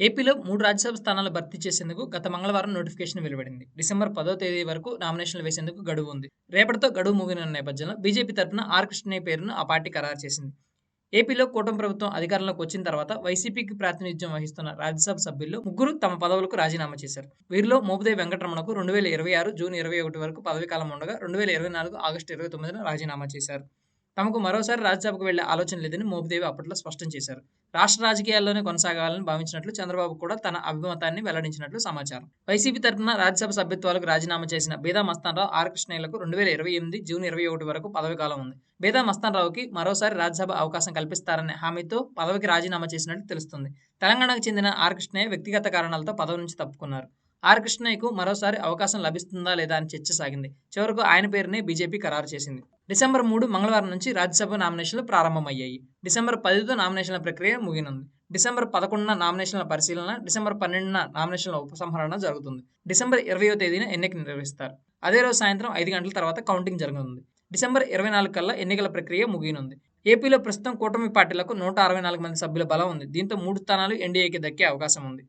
ఏపీలో మూడు రాజ్యసభ స్థానాలు భర్తీ చేసేందుకు గత మంగళవారం నోటిఫికేషన్ వెలువడింది. డిసెంబర్ పదో తేదీ వరకు నామినేషన్లు వేసేందుకు గడువు ఉంది. రేపటితో గడువు ముగిన నేపథ్యంలో బీజేపీ తరపున ఆర్ కృష్ణయ్య పేరును ఆ పార్టీ ఖరారు చేసింది. ఏపీలో కూటమి ప్రభుత్వం అధికారంలోకి వచ్చిన తర్వాత వైసీపీకి ప్రాతినిధ్యం వహిస్తున్న రాజ్యసభ సభ్యుల్లో ముగ్గురు తమ పదవులకు రాజీనామా చేశారు. వీరిలో మోపుదేవి వెంకటరమణకు రెండు వేల ఇరవై ఆరు జూన్ ఇరవై ఒకటి వరకు పదవి కాలం ఉండగా రెండు వేల ఇరవై నాలుగు ఆగస్టు ఇరవై తొమ్మిదిన రాజీనామా చేశారు. తమకు మరోసారి రాజ్యసభకు వెళ్ళే ఆలోచన లేదని మోపిదేవి అప్పట్లో స్పష్టం చేశారు. రాష్ట్ర రాజకీయాల్లోనే కొనసాగాలని భావించినట్లు చంద్రబాబు కూడా తన అభిమతాన్ని వెల్లడించినట్లు సమాచారం. వైసీపీ తరఫున రాజ్యసభ సభ్యత్వాలకు రాజీనామా చేసిన బేదా మస్తాన్రావు ఆర్ కృష్ణయ్యలకు రెండు వేల ఇరవై ఎనిమిది జూన్ ఇరవై ఒకటి వరకు పదవి కాలం ఉంది. బేదా మస్తాన్రావుకి మరోసారి రాజ్యసభ అవకాశం కల్పిస్తారనే హామీతో పదవికి రాజీనామా చేసినట్లు తెలుస్తుంది. తెలంగాణకు చెందిన ఆర్ కృష్ణయ్య వ్యక్తిగత కారణాలతో పదవి నుంచి తప్పుకున్నారు. ఆర్ కృష్ణయ్యకు మరోసారి అవకాశం లభిస్తుందా లేదా అని చర్చ సాగింది. చివరకు ఆయన పేరునే బీజేపీ ఖరారు చేసింది. డిసెంబర్ మూడు మంగళవారం నుంచి రాజ్యసభ నామినేషన్లు ప్రారంభమయ్యాయి. డిసెంబర్ పదితో నామినేషన్ల ప్రక్రియ ముగినుంది డిసెంబర్ పదకొండున నామినేషన్ల పరిశీలన డిసెంబర్ పన్నెండున నామినేషన్ల ఉపసంహరణ జరుగుతుంది. డిసెంబర్ ఇరవయో తేదీన ఎన్నిక నిర్వహిస్తారు. అదే రోజు సాయంత్రం ఐదు గంటల తర్వాత కౌంటింగ్ జరగనుంది. డిసెంబర్ ఇరవై నాలుగు కల్లా ఎన్నికల ప్రక్రియ ముగియనుంది. ఏపీలో ప్రస్తుతం కూటమి పార్టీలకు నూట అరవై నాలుగు మంది సభ్యుల బలం ఉంది. దీంతో మూడు స్థానాలు ఎన్డీఏకి దక్కే అవకాశం ఉంది.